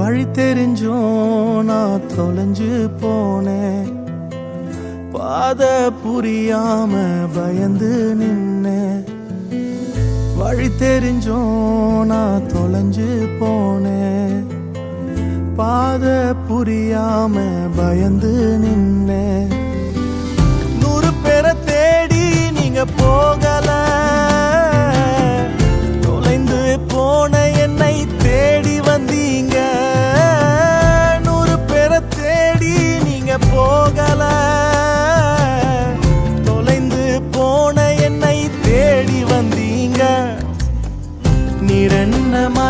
வழி தெரிஞ்சும் நான் தொலைஞ்சு போனேன் பாத புரியாம பயந்து நின்னேன் வழி தெரிஞ்சும் நான் தொலைஞ்சு போனேன் பாத புரியாம பயந்து நின்னேன்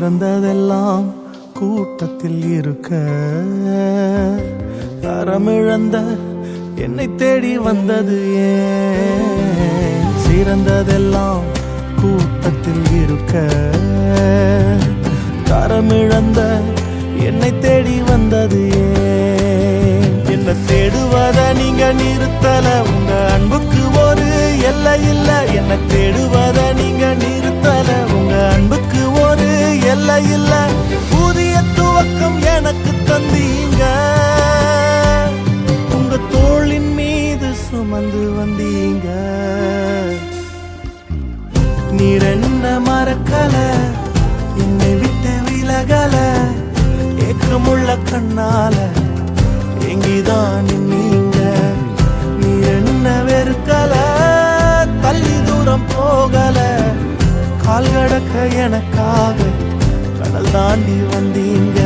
சிறந்ததெல்லாம் கூட்டத்தில் இருக்க. அறமிழந்த என்னை தேடி வந்தது ஏன்? சிறந்ததெல்லாம் கூட்டத்தில் இருக்க. தரமிழந்த என்னை தேடி வந்தது ஏன்? என்ன தேடுவத நீங்க நிறுத்தல. உங்க அன்புக்கு ஒரு எல்லை இல்லை. என்ன தேடுவத நீ எனக்கு தந்தீங்க. உங்க தோளின் மீது சுமந்து வந்தீங்க. நீர் என்ன மறக்கல என்னை விட்டு விலகல. ஏக்கமுள்ள கண்ணால எங்கிதான் நீங்க. நீர் என்ன வெறுக்கல தள்ளி தூரம் போகல. கால் கடக்க எனக்காக கடல் தாண்டி வந்தீங்க.